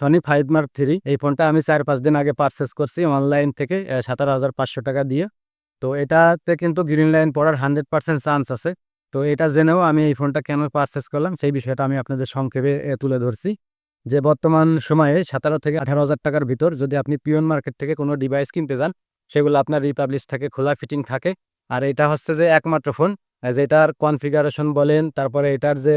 Sony five mark three এই ফোনটা আমি চার, পাঁচ দিন আগে পারচেস করছি অনলাইন থেকে সতেরো হাজার পাঁচশো টাকা দিয়ে। তো এটাতে কিন্তু গ্রিন লাইন পড়ার হান্ড্রেড পার্সেন্ট চান্স আছে। তো এটা জেনেও আমি এই ফোনটা কেন পারচেস করলাম, সেই বিষয়টা আমি আপনাদের সংক্ষেপে তুলে ধরছি। যে বর্তমান সময়ে সতেরো থেকে আঠারো হাজার টাকার ভিতর যদি আপনি পিওন মার্কেট থেকে কোনো ডিভাইস কিনতে যান, সেগুলো আপনার রিপাবলিশ থাকে, খোলা ফিটিং থাকে। আর এটা হচ্ছে যে একমাত্র ফোন যেটার কনফিগারেশন বলেন, তারপরে এটার যে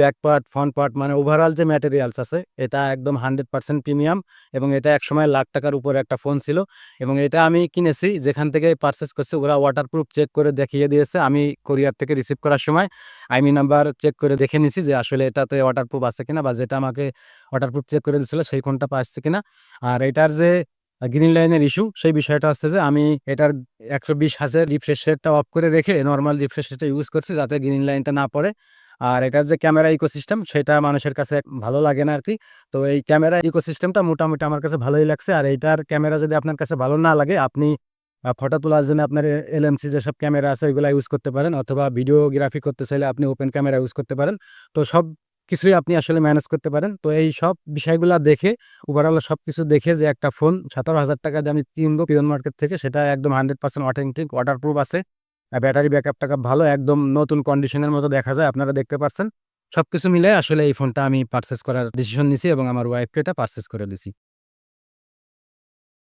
ব্যাক পার্ট ফ্রন্ট পার্ট মানে ওভারঅল যে ম্যাটেরিয়ালস আছে, এটা একদম হান্ড্রেড পার্সেন্ট প্রিমিয়াম এবং এটা একসময় লাখ টাকার উপরে একটা ফোন ছিল এবং এটা আমি কিনেছি, যেখান থেকে পারচেস করছি, ওরা ওয়াটারপ্রুফ চেক করে দেখিয়ে দিয়েছে, আমি কোরিয়ার থেকে রিসিভ করার সময় আইমি নাম্বার চেক করে দেখে নিছি যে আসলে এটাতে ওয়াটারপ্রুফ আছে কিনা বা যেটা আমাকে ওয়াটারপ্রুফ চেক করে দিয়েছিলো সেই ফোনটা পাচ্ছে কিনা। আর এটার যে গ্রিন লাইনের ইস্যু সেই বিষয়টা হচ্ছে যে আমি এটার একশো বিশ হাজার রিফ্রেশ রেটটা অফ করে রেখে নর্মাল রিফ্রেশ রেটটা ইউজ করছি যাতে গ্রিন লাইনটা না পড়ে। আর এটার যে ক্যামেরা ইকোসিস্টেম সেটা মানুষের কাছে ভালো লাগে না আর কি তো এই ক্যামেরা ইকোসিস্টেমটা মোটামুটি আমার কাছে ভালোই লাগছে। আর এইটার ক্যামেরা যদি আপনার কাছে ভালো না লাগে, আপনি ফটো তোলার জন্য আপনার এলএমসি যেসব ক্যামেরা আছে, ওইগুলো ইউজ করতে পারেন। অথবা ভিডিওগ্রাফি করতে চাইলে আপনি ওপেন ক্যামেরা ইউজ করতে পারেন। তো সব কিছুই আপনি আসলে ম্যানেজ করতে পারেন। তো এই সব বিষয়গুলো দেখে ওভারঅল সব কিছু দেখে যে একটা ফোন সতেরো হাজার টাকা দিয়ে আমি কিনবো পিওন মার্কেট থেকে, সেটা একদম hundred percent authentic waterproof আছে ব্যাটারি ব্যাকআপটা ভালো, একদম নতুন কন্ডিশনের মতো দেখা যায়, আপনারা দেখতে পাচ্ছেন। সব কিছু মিলে আসলে এই ফোনটা আমি পারচেস করার ডিসিশন নিছি এবং আমার ওয়াইফকে এটা পারচেস করে দিছি।